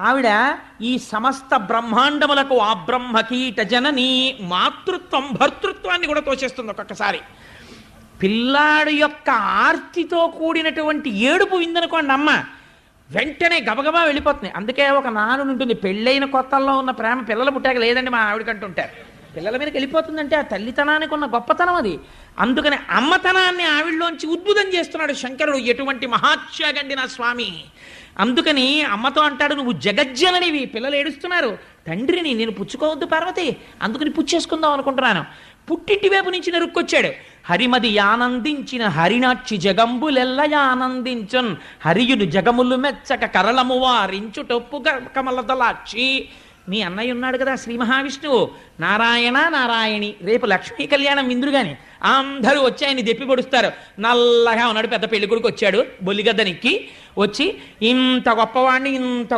ఆవిడ ఈ సమస్త బ్రహ్మాండములకు ఆ బ్రహ్మకీట జనని మాతృత్వం భర్తృత్వాన్ని కూడా తోచేస్తుంది ఒక్కొక్కసారి. పిల్లాడు యొక్క ఆర్తితో కూడినటువంటి ఏడుపు విందనుకోండి అమ్మ వెంటనే గబగబా వెళ్ళిపోతుంది. అందుకే ఒక నాను ఉంటుంది పెళ్ళైన కొత్తల్లో ఉన్న ప్రేమ పిల్లలు పుట్టాక లేదండి మా ఆవిడకంటుంటారు పిల్లల మీదకి వెళ్ళిపోతుందంటే ఆ తల్లితనానికి ఉన్న గొప్పతనం అది. అందుకని అమ్మతనాన్ని ఆవిడలోంచి ఉద్భుతం చేస్తున్నాడు శంకరుడు ఎటువంటి మహాత్యాగండి నా స్వామి అందుకని అమ్మతో అంటాడు నువ్వు జగజ్జననివి పిల్లలు ఏడుస్తున్నారు. తండ్రిని నేను పుచ్చుకోవద్దు పార్వతి అందుకని పుచ్చేసుకుందాం అనుకుంటున్నాను. పుట్టింటి వైపు నుంచి నరుక్కొచ్చాడు. హరిమది ఆనందించిన హరినాక్షి జగంబులెల్ల ఆనందించున్ హరియుడు జగములు మెచ్చక కరళము వారించుటొప్పు కమలదలాక్షి మీ అన్నయ్య ఉన్నాడు కదా శ్రీ మహావిష్ణువు. నారాయణ నారాయణి. రేపు లక్ష్మీ కళ్యాణం ఇంద్రుగాని. అందరూ వచ్చి ఆయన్ని దెప్పి పొడుస్తారు. నల్లగా ఉన్నాడు పెద్ద పెళ్ళి కొడుకు వచ్చాడు బొల్లిగద్దనిక్కి వచ్చి ఇంత గొప్పవాడిని ఇంత